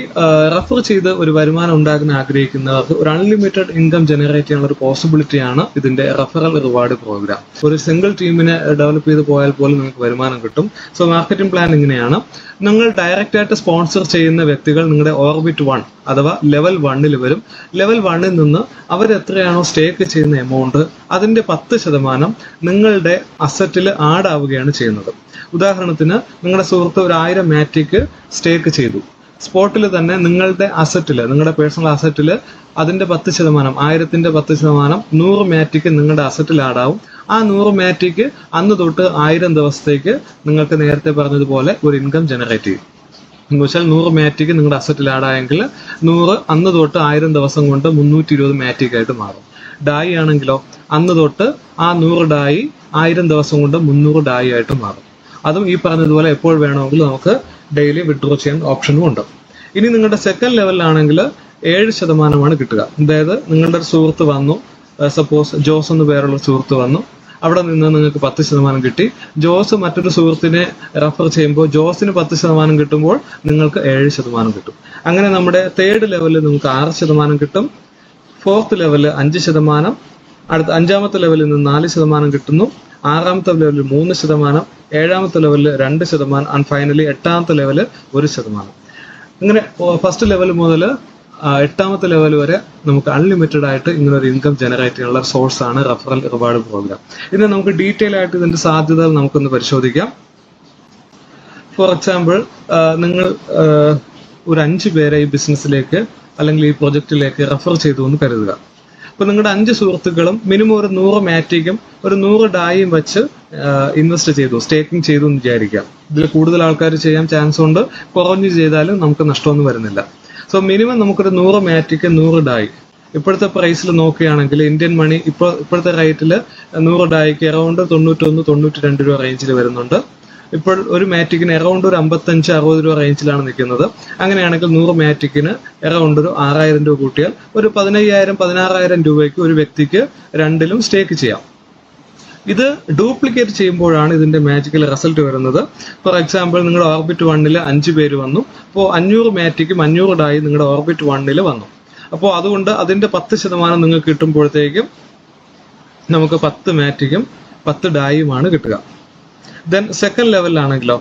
റഫർ ചെയ്ത് ഒരു വരുമാനം ഉണ്ടാക്കാൻ ആഗ്രഹിക്കുന്നവർക്ക് ഒരു അൺലിമിറ്റഡ് ഇൻകം ജനറേറ്റ് ചെയ്യാനുള്ള ഒരു പോസിബിലിറ്റി ആണ് ഇതിന്റെ റഫറൽ റിവാർഡ് പ്രോഗ്രാം ഒരു സിംഗിൾ ടീമിനെ ഡെവലപ്പ് ചെയ്ത് പോയാൽ പോലും നിങ്ങൾക്ക് വരുമാനം കിട്ടും. സോ മാർക്കറ്റിംഗ് പ്ലാൻ ഇങ്ങനെയാണ്. നിങ്ങൾ ഡയറക്റ്റ് ആയിട്ട് സ്പോൺസർ ചെയ്യുന്ന വ്യക്തികൾ നിങ്ങളുടെ ഓർബിറ്റ് വൺ അഥവാ ലെവൽ വണ്ണിൽ വരും. ലെവൽ വണ്ണിൽ നിന്ന് അവർ എത്രയാണോ സ്റ്റേക്ക് ചെയ്യുന്ന എമൗണ്ട് അതിന്റെ പത്ത് ശതമാനം നിങ്ങളുടെ അസറ്റിൽ ആഡ് ആവുകയാണ് ചെയ്യുന്നത്. ഉദാഹരണത്തിന് നിങ്ങളുടെ സുഹൃത്ത് ഒരു ആയിരം മാറ്റിക്ക് സ്റ്റേക്ക് ചെയ്തു. സ്പോട്ടിൽ തന്നെ നിങ്ങളുടെ അസറ്റിൽ നിങ്ങളുടെ പേഴ്സണൽ അസറ്റിൽ അതിന്റെ പത്ത് ശതമാനം ആയിരത്തിന്റെ പത്ത് ശതമാനം നൂറ് മാറ്റിക്ക് നിങ്ങളുടെ അസറ്റിൽ ആടാവും ആ നൂറ് മാറ്റിക്ക് അന്ന് തൊട്ട് ആയിരം ദിവസത്തേക്ക് നിങ്ങൾക്ക് നേരത്തെ പറഞ്ഞതുപോലെ ഒരു ഇൻകം ജനറേറ്റ് ചെയ്യും. എന്ന് വെച്ചാൽ നൂറ് മാറ്റിക്ക് നിങ്ങളുടെ അസറ്റിൽ ആടായെങ്കിൽ നൂറ് അന്ന് തൊട്ട് ആയിരം ദിവസം കൊണ്ട് മുന്നൂറ്റി ഇരുപത് മാറ്റിക്കായിട്ട് മാറും. ഡായി ആണെങ്കിലോ അന്ന് തൊട്ട് ആ നൂറ് ഡായി ആയിരം ദിവസം കൊണ്ട് മുന്നൂറ് ഡായി ആയിട്ട് മാറും. അതും ഈ പറഞ്ഞതുപോലെ എപ്പോൾ വേണമെങ്കിലും നമുക്ക് ഡെയിലി വിഡ്രോ ചെയ്യാൻ ഓപ്ഷനും ഉണ്ട്. ഇനി നിങ്ങളുടെ സെക്കൻഡ് ലെവലിലാണെങ്കിൽ ഏഴ് ശതമാനമാണ് കിട്ടുക. അതായത് നിങ്ങളുടെ ഒരു സുഹൃത്ത് വന്നു. സപ്പോസ് ജോസ് എന്ന് പേരുള്ള സുഹൃത്ത് വന്നു. അവിടെ നിന്ന് നിങ്ങൾക്ക് പത്ത് ശതമാനം കിട്ടി. ജോസ് മറ്റൊരു സുഹൃത്തിനെ റെഫർ ചെയ്യുമ്പോൾ ജോസിന് പത്ത് ശതമാനം കിട്ടുമ്പോൾ നിങ്ങൾക്ക് ഏഴ് ശതമാനം കിട്ടും. അങ്ങനെ നമ്മുടെ തേർഡ് ലെവലിൽ നിങ്ങൾക്ക് ആറ് ശതമാനം കിട്ടും. ഫോർത്ത് ലെവലിൽ അഞ്ച് ശതമാനം. അടുത്ത അഞ്ചാമത്തെ ലെവലിൽ നിന്ന് നാല് ശതമാനം കിട്ടുന്നു. ആറാമത്തെ ലെവലിൽ മൂന്ന് ശതമാനം ഏഴാമത്തെ ലെവലിൽ രണ്ട് ശതമാനം ആൻഡ് ഫൈനലി എട്ടാമത്തെ ലെവൽ ഒരു ശതമാനം. അങ്ങനെ ഫസ്റ്റ് ലെവൽ മുതൽ എട്ടാമത്തെ ലെവൽ വരെ നമുക്ക് അൺലിമിറ്റഡ് ആയിട്ട് ഇങ്ങനെ ഒരു ഇൻകം ജനറേറ്റ് ചെയ്യാനുള്ള സോഴ്സ് ആണ് റഫറൽ റിവാർഡ് പ്രോഗ്രാം ഇത് നമുക്ക് ഡീറ്റെയിൽ ആയിട്ട് ഇതിന്റെ സാധ്യതകൾ നമുക്കൊന്ന് പരിശോധിക്കാം. ഫോർ എക്സാമ്പിൾ നിങ്ങൾ ഒരു അഞ്ച് പേരെ ഈ ബിസിനസ്സിലേക്ക് അല്ലെങ്കിൽ ഈ പ്രൊജക്റ്റിലേക്ക് റെഫർ ചെയ്തു എന്ന് കരുതുക. അപ്പൊ നിങ്ങളുടെ അഞ്ച് സുഹൃത്തുക്കളും മിനിമം ഒരു നൂറ് മാറ്റിക്കും ഒരു നൂറ് ഡായും വെച്ച് ഇൻവെസ്റ്റ് ചെയ്തു സ്റ്റേക്കിംഗ് ചെയ്തു എന്ന് വിചാരിക്കാം ഇതിൽ കൂടുതൽ ആൾക്കാർ ചെയ്യാൻ ചാൻസ് ഉണ്ട്. കുറഞ്ഞു ചെയ്താലും നമുക്ക് നഷ്ടമൊന്നും വരുന്നില്ല. സോ മിനിമം നമുക്കൊരു നൂറ് മാറ്റിക്ക് നൂറ് ഡായി ഇപ്പോഴത്തെ പ്രൈസിൽ നോക്കുകയാണെങ്കിൽ ഇന്ത്യൻ മണി ഇപ്പോൾ ഇപ്പോഴത്തെ റേറ്റിൽ നൂറ് ഡായിക്ക് അറൗണ്ട് തൊണ്ണൂറ്റൊന്ന് തൊണ്ണൂറ്റി രണ്ട് രൂപ റേഞ്ചിൽ വരുന്നുണ്ട്. ഇപ്പോൾ ഒരു മാറ്റിക്കിന് എറൗണ്ട് ഒരു അമ്പത്തഞ്ച് അറുപത് രൂപ റേഞ്ചിലാണ് നിൽക്കുന്നത്. അങ്ങനെയാണെങ്കിൽ നൂറ് മാറ്റിക്കിന് എറൗണ്ട് ഒരു ആറായിരം രൂപ കൂട്ടിയാൽ ഒരു പതിനയ്യായിരം പതിനാറായിരം രൂപയ്ക്ക് ഒരു വ്യക്തിക്ക് രണ്ടിലും സ്റ്റേക്ക് ചെയ്യാം. ഇത് ഡ്യൂപ്ലിക്കേറ്റ് ചെയ്യുമ്പോഴാണ് ഇതിന്റെ മാജിക്കൽ റിസൾട്ട് വരുന്നത്. ഫോർ എക്സാമ്പിൾ നിങ്ങളുടെ ഓർബിറ്റ് വണ്ണിൽ അഞ്ച് പേര് വന്നു. അപ്പോൾ അഞ്ഞൂറ് മാറ്റിക്കും അഞ്ഞൂറ് ഡായി നിങ്ങളുടെ ഓർബിറ്റ് വണ്ണിൽ വന്നു. അപ്പോൾ അതുകൊണ്ട് അതിന്റെ പത്ത് ശതമാനം നിങ്ങൾക്ക് കിട്ടുമ്പോഴത്തേക്കും നമുക്ക് പത്ത് മാറ്റിക്കും പത്ത് ഡായുമാണ് കിട്ടുക. ദെൻ സെക്കൻഡ് ലെവലിലാണെങ്കിലോ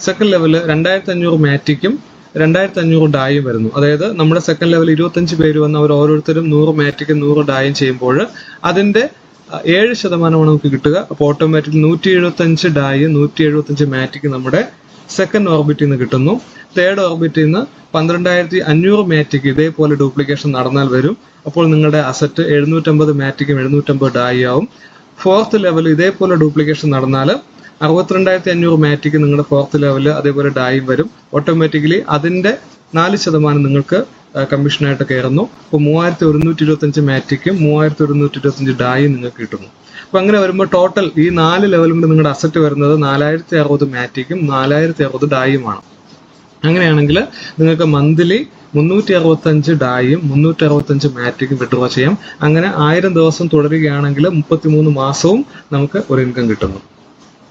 സെക്കൻഡ് ലെവൽ രണ്ടായിരത്തി അഞ്ഞൂറ് മാറ്റിക്കും രണ്ടായിരത്തി അഞ്ഞൂറ് ഡായും വരുന്നു. അതായത് നമ്മുടെ സെക്കൻഡ് ലെവൽ ഇരുപത്തഞ്ച് പേര് വന്ന് അവർ ഓരോരുത്തരും നൂറ് മാറ്റിക്കും നൂറ് ഡായും ചെയ്യുമ്പോൾ അതിന്റെ ഏഴ് ശതമാനമാണ് നമുക്ക് കിട്ടുക. അപ്പോൾ ഓട്ടോമാറ്റിക് നൂറ്റി എഴുപത്തഞ്ച് ഡായും നൂറ്റി എഴുപത്തഞ്ച് മാറ്റിക്ക് നമ്മുടെ സെക്കൻഡ് ഓർബിറ്റിൽ നിന്ന് കിട്ടുന്നു. തേർഡ് ഓർബിറ്റിൽ നിന്ന് പന്ത്രണ്ടായിരത്തി അഞ്ഞൂറ് മാറ്റിക്ക് ഇതേപോലെ ഡ്യൂപ്ലിക്കേഷൻ നടന്നാൽ വരും. അപ്പോൾ നിങ്ങളുടെ അസറ്റ് എഴുന്നൂറ്റമ്പത് മാറ്റിക്കും എഴുന്നൂറ്റമ്പത് ഡായി ആവും. ഫോർത്ത് ലെവൽ ഇതേപോലെ ഡ്യൂപ്ലിക്കേഷൻ നടന്നാൽ അറുപത്തിരണ്ടായിരത്തി അഞ്ഞൂറ് മാറ്റിക്ക് നിങ്ങളുടെ ഫോർത്ത് ലെവൽ അതേപോലെ ഡൈവ് വരും. ഓട്ടോമാറ്റിക്കലി അതിന്റെ നാല് ശതമാനം നിങ്ങൾക്ക് കമ്മീഷനായിട്ട് കയറുന്നു അപ്പോൾ മൂവായിരത്തി ഒരുന്നൂറ്റി ഇരുപത്തഞ്ച് മാറ്റിക്കും മൂവായിരത്തി ഒരുന്നൂറ്റി ഇരുപത്തഞ്ച് ഡായും നിങ്ങൾക്ക് കിട്ടുന്നു. അപ്പൊ അങ്ങനെ വരുമ്പോൾ ടോട്ടൽ ഈ നാല് ലെവലും കൂടി നിങ്ങളുടെ അസറ്റ് വരുന്നത് നാലായിരത്തി അറുപത് മാറ്റിക്കും നാലായിരത്തി അറുപത് ഡായുമാണ് അങ്ങനെയാണെങ്കിൽ നിങ്ങൾക്ക് മന്ത്ലി മുന്നൂറ്റി അറുപത്തഞ്ച് ഡായും മുന്നൂറ്റി അറുപത്തഞ്ച് മാറ്റിക്കും വിഡ്രോ ചെയ്യാം. അങ്ങനെ ആയിരം ദിവസം തുടരുകയാണെങ്കിൽ മുപ്പത്തിമൂന്ന് മാസവും നമുക്ക് ഒരു ഇൻകം കിട്ടുന്നു.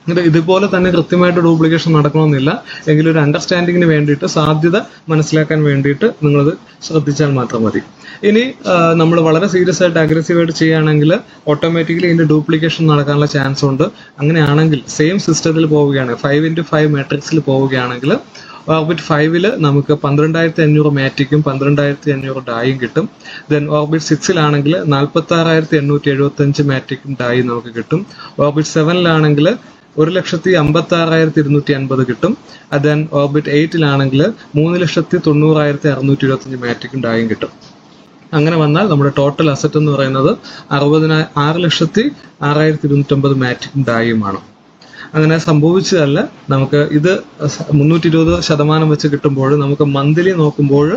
എന്നിട്ട് ഇതുപോലെ തന്നെ കൃത്യമായിട്ട് ഡ്യൂപ്ലിക്കേഷൻ നടക്കണമെന്നില്ല. എങ്കിലും ഒരു അണ്ടർസ്റ്റാൻഡിങ്ങിന് വേണ്ടിയിട്ട് സാധ്യത മനസ്സിലാക്കാൻ വേണ്ടിയിട്ട് നിങ്ങളത് ശ്രദ്ധിച്ചാൽ മാത്രം മതി. ഇനി നമ്മൾ വളരെ സീരിയസ് ആയിട്ട് അഗ്രസീവ് ആയിട്ട് ചെയ്യുകയാണെങ്കിൽ ഓട്ടോമാറ്റിക്കലി ഇതിന്റെ ഡ്യൂപ്ലിക്കേഷൻ നടക്കാനുള്ള ചാൻസ് ഉണ്ട്. അങ്ങനെയാണെങ്കിൽ സെയിം സിസ്റ്റത്തിൽ പോവുകയാണ്. ഫൈവ് ഇന്റു ഫൈവ് മാട്രിക്സിൽ പോവുകയാണെങ്കിൽ ഓർബിറ്റ് ഫൈവിൽ നമുക്ക് പന്ത്രണ്ടായിരത്തി അഞ്ഞൂറ് മാറ്റിക്കും പന്ത്രണ്ടായിരത്തി അഞ്ഞൂറ് ഡായും കിട്ടും. ദെൻ ഓർബിറ്റ് സിക്സിലാണെങ്കിൽ നാൽപ്പത്തി ആറായിരത്തി എണ്ണൂറ്റി എഴുപത്തി അഞ്ച് മാറ്റിക്കും ഡായും നമുക്ക് കിട്ടും. ഓർബിറ്റ് സെവനിലാണെങ്കിൽ ഒരു ലക്ഷത്തി അമ്പത്തി ആറായിരത്തി ഇരുന്നൂറ്റി അൻപത് കിട്ടും. ദെൻ ഓർബിറ്റ് എയ്റ്റിലാണെങ്കിൽ മൂന്ന് ലക്ഷത്തി തൊണ്ണൂറായിരത്തി അറുന്നൂറ്റി ഇരുപത്തഞ്ച് മാറ്റിക്കും ഡായും കിട്ടും. അങ്ങനെ വന്നാൽ നമ്മുടെ ടോട്ടൽ അസറ്റ് എന്ന് പറയുന്നത് അറുപതിനായി ആറ് ലക്ഷത്തി ആറായിരത്തി ഇരുന്നൂറ്റമ്പത് മാറ്റിക്കും ഡായുമാണ് അങ്ങനെ സംഭവിച്ചതല്ല. നമുക്ക് ഇത് മുന്നൂറ്റി ഇരുപത് ശതമാനം വെച്ച് കിട്ടുമ്പോൾ നമുക്ക് മന്ത്ലി നോക്കുമ്പോൾ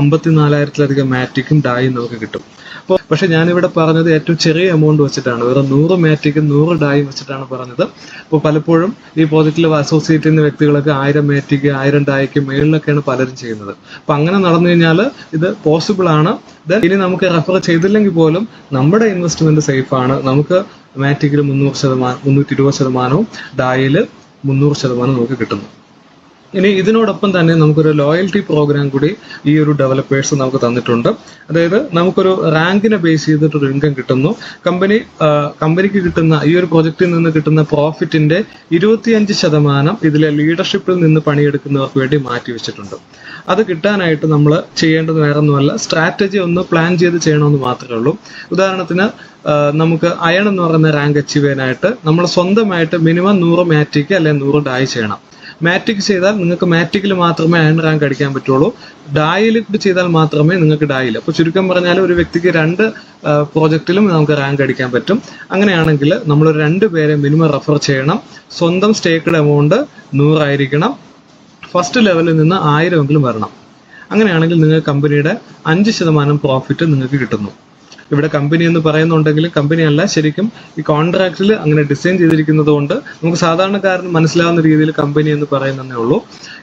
അമ്പത്തിനാലായിരത്തിലധികം മാറ്റിക്കും ഡായും നമുക്ക് കിട്ടും. അപ്പോൾ പക്ഷെ ഞാനിവിടെ പറഞ്ഞത് ഏറ്റവും ചെറിയ എമൗണ്ട് വെച്ചിട്ടാണ്. വെറും നൂറ് മാറ്റിക്കും നൂറ് ഡായും വെച്ചിട്ടാണ് പറഞ്ഞത്. അപ്പോൾ പലപ്പോഴും ഈ പ്രോജക്റ്റിൽ അസോസിയേറ്റ് ചെയ്യുന്ന വ്യക്തികൾക്ക് ആയിരം മാറ്റിക്ക് ആയിരം ഡായ്ക്ക് മേളിലൊക്കെയാണ് പലരും ചെയ്യുന്നത്. അപ്പൊ അങ്ങനെ നടന്നു കഴിഞ്ഞാൽ ഇത് പോസിബിൾ ആണ് ഇനി നമുക്ക് റെഫർ ചെയ്തില്ലെങ്കിൽ പോലും നമ്മുടെ ഇൻവെസ്റ്റ്മെന്റ് സേഫ് ആണ് നമുക്ക് മാറ്റിക്കിൽ മുന്നൂറ് ശതമാനം മുന്നൂറ്റി ഇരുപത് ശതമാനവും ഡായിൽ മുന്നൂറ് ശതമാനം നമുക്ക് കിട്ടുന്നു. ഇനി ഇതിനോടൊപ്പം തന്നെ നമുക്കൊരു ലോയൽറ്റി പ്രോഗ്രാം കൂടി ഈ ഒരു ഡെവലപ്പേഴ്സ് നമുക്ക് തന്നിട്ടുണ്ട്. അതായത് നമുക്കൊരു റാങ്കിനെ ബേസ് ചെയ്തിട്ടൊരു ഇൻകം കിട്ടുന്നു. കമ്പനി കമ്പനിക്ക് കിട്ടുന്ന ഈ ഒരു പ്രൊജക്റ്റിൽ നിന്ന് കിട്ടുന്ന പ്രോഫിറ്റിന്റെ ഇരുപത്തിയഞ്ച് ശതമാനം ഇതിലെ ലീഡർഷിപ്പിൽ നിന്ന് പണിയെടുക്കുന്നവർക്ക് വേണ്ടി മാറ്റി വെച്ചിട്ടുണ്ട്. അത് കിട്ടാനായിട്ട് നമ്മൾ ചെയ്യേണ്ടത് വേറൊന്നുമല്ല. സ്ട്രാറ്റജി ഒന്ന് പ്ലാൻ ചെയ്ത് ചെയ്യണമെന്ന് മാത്രമേ ഉള്ളൂ. ഉദാഹരണത്തിന് നമുക്ക് അയൺ എന്ന് പറയുന്ന റാങ്ക് അച്ചീവ് ചെയ്യാനായിട്ട് നമ്മൾ സ്വന്തമായിട്ട് മിനിമം നൂറ് മാറ്റിക്ക് അല്ലെങ്കിൽ നൂറ് ഡായ് ചെയ്യണം. മാറ്റിക് ചെയ്താൽ നിങ്ങൾക്ക് മാറ്റിക്കിൽ മാത്രമേ അയൺ റാങ്ക് അടിക്കാൻ പറ്റുള്ളൂ. ഡായിൽ ചെയ്താൽ മാത്രമേ നിങ്ങൾക്ക് ഡായിൽ അപ്പോൾ ചുരുക്കം പറഞ്ഞാൽ ഒരു വ്യക്തിക്ക് രണ്ട് പ്രോജക്റ്റിലും നമുക്ക് റാങ്ക് അടിക്കാൻ പറ്റും. അങ്ങനെയാണെങ്കിൽ നമ്മൾ രണ്ട് പേരെ മിനിമം റെഫർ ചെയ്യണം. സ്വന്തം സ്റ്റേക്കഡ് എമൗണ്ട് നൂറായിരിക്കണം. ഫസ്റ്റ് ലെവലിൽ നിന്ന് ആയിരമെങ്കിലും വരണം. അങ്ങനെയാണെങ്കിൽ നിങ്ങൾ കമ്പനിയുടെ അഞ്ച് ശതമാനം പ്രോഫിറ്റ് നിങ്ങൾക്ക് കിട്ടുന്നു. ഇവിടെ കമ്പനി എന്ന് പറയുന്നുണ്ടെങ്കിലും കമ്പനി അല്ല ശരിക്കും ഈ കോൺട്രാക്റ്റിൽ അങ്ങനെ ഡിസൈൻ ചെയ്തിരിക്കുന്നത് കൊണ്ട് നമുക്ക് സാധാരണക്കാരന് മനസ്സിലാവുന്ന രീതിയിൽ കമ്പനി എന്ന് പറയുന്നതേ ഉള്ളൂ.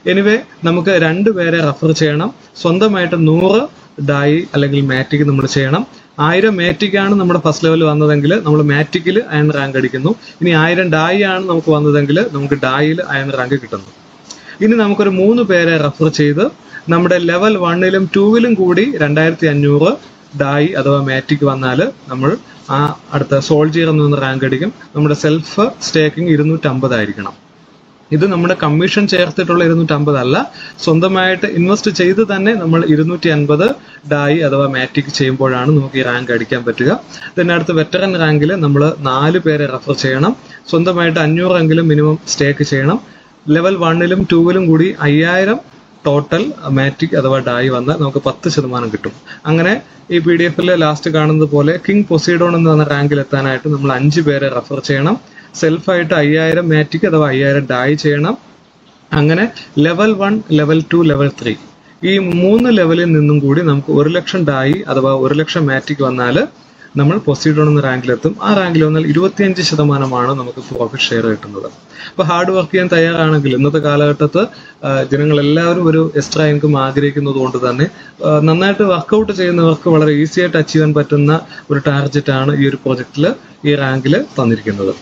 എനിവേ നമുക്ക് രണ്ട് പേരെ റെഫർ ചെയ്യണം. സ്വന്തമായിട്ട് നൂറ് ഡായി അല്ലെങ്കിൽ മാറ്റിക് നമ്മൾ ചെയ്യണം. ആയിരം മാറ്റിക് ആണ് നമ്മുടെ ഫസ്റ്റ് ലെവൽ വന്നതെങ്കിൽ നമ്മൾ മാറ്റിക്കിൽ അയൺ റാങ്ക് അടിക്കുന്നു. ഇനി ആയിരം ഡായി ആണ് നമുക്ക് വന്നതെങ്കിൽ നമുക്ക് ഡായിൽ അയൺ റാങ്ക് കിട്ടുന്നു. ഇനി നമുക്കൊരു മൂന്ന് പേരെ റെഫർ ചെയ്ത് നമ്മുടെ ലെവൽ വണ്ണിലും ടൂവിലും കൂടി രണ്ടായിരത്തി അഞ്ഞൂറ് ഡായി അഥവാ മാറ്റിക് വന്നാൽ നമ്മൾ ആ അടുത്ത സോൾജിയർ എന്ന റാങ്ക് അടിക്കും. നമ്മുടെ സെൽഫ് സ്റ്റേക്കിംഗ് ഇരുന്നൂറ്റമ്പതായിരിക്കണം ഇത് നമ്മുടെ കമ്മീഷൻ ചേർത്തിട്ടുള്ള ഇരുന്നൂറ്റമ്പത് അല്ല. സ്വന്തമായിട്ട് ഇൻവെസ്റ്റ് ചെയ്ത് തന്നെ നമ്മൾ ഇരുന്നൂറ്റി അൻപത് ഡായി അഥവാ മാറ്റിക് ചെയ്യുമ്പോഴാണ് നമുക്ക് ഈ റാങ്ക് അടിക്കാൻ പറ്റുക. പിന്നെ അടുത്ത വെറ്ററൻ റാങ്കിൽ നമ്മൾ നാല് പേരെ റെഫർ ചെയ്യണം. സ്വന്തമായിട്ട് അഞ്ഞൂറെങ്കിലും മിനിമം സ്റ്റേക്ക് ചെയ്യണം. ലെവൽ വണ്ണിലും ടൂവിലും കൂടി അയ്യായിരം ടോട്ടൽ മാറ്റിക് അഥവാ ഡായി വന്ന് നമുക്ക് പത്ത് ശതമാനം കിട്ടും. അങ്ങനെ ഈ പി ഡി എഫിൽ ലാസ്റ്റ് കാണുന്നത് പോലെ കിങ് പൊസൈഡോൺ എന്ന് പറഞ്ഞ റാങ്കിൽ എത്താനായിട്ട് നമ്മൾ അഞ്ച് പേരെ റെഫർ ചെയ്യണം. സെൽഫായിട്ട് അയ്യായിരം മാറ്റിക് അഥവാ അയ്യായിരം ഡായി ചെയ്യണം. അങ്ങനെ level one level two level three ഈ മൂന്ന് ലെവലിൽ നിന്നും കൂടി നമുക്ക് ഒരു ലക്ഷം ഡായി അഥവാ ഒരു ലക്ഷം മാറ്റിക് വന്നാൽ നമ്മൾ പൊസൈഡോൺ എന്ന റാങ്കിലെത്തും ആ റാങ്കിൽ വന്നാൽ ഇരുപത്തിയഞ്ച് ശതമാനമാണ് നമുക്ക് പ്രോഫിറ്റ് ഷെയർ കിട്ടുന്നത്. അപ്പൊ ഹാർഡ് വർക്ക് ചെയ്യാൻ തയ്യാറാണെങ്കിൽ ഇന്നത്തെ കാലഘട്ടത്ത് ജനങ്ങൾ എല്ലാവരും ഒരു എക്സ്ട്രാ ഇൻകം ആഗ്രഹിക്കുന്നത് കൊണ്ട് തന്നെ നന്നായിട്ട് വർക്കൗട്ട് ചെയ്യുന്നവർക്ക് വളരെ ഈസി ആയിട്ട് അച്ചീവ് ചെയ്യാൻ പറ്റുന്ന ഒരു ടാർഗറ്റ് ആണ് ഈ ഒരു പ്രോജക്റ്റിൽ ഈ റാങ്കിൽ തന്നിരിക്കുന്നത്.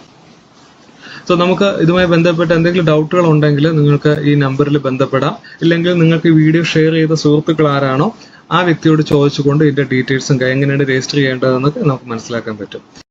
സോ നമുക്ക് ഇതുമായി ബന്ധപ്പെട്ട് എന്തെങ്കിലും ഡൗട്ടുകൾ ഉണ്ടെങ്കിൽ നിങ്ങൾക്ക് ഈ നമ്പറിൽ ബന്ധപ്പെടാം. ഇല്ലെങ്കിൽ നിങ്ങൾക്ക് ഈ വീഡിയോ ഷെയർ ചെയ്ത സുഹൃത്തുക്കൾ ആരാണോ ആ വ്യക്തിയോട് ചോദിച്ചുകൊണ്ട് ഇതിന്റെ ഡീറ്റെയിൽസും എങ്ങനെയാണ് രജിസ്റ്റർ ചെയ്യേണ്ടതെന്നൊക്കെ നമുക്ക് മനസ്സിലാക്കാൻ പറ്റും.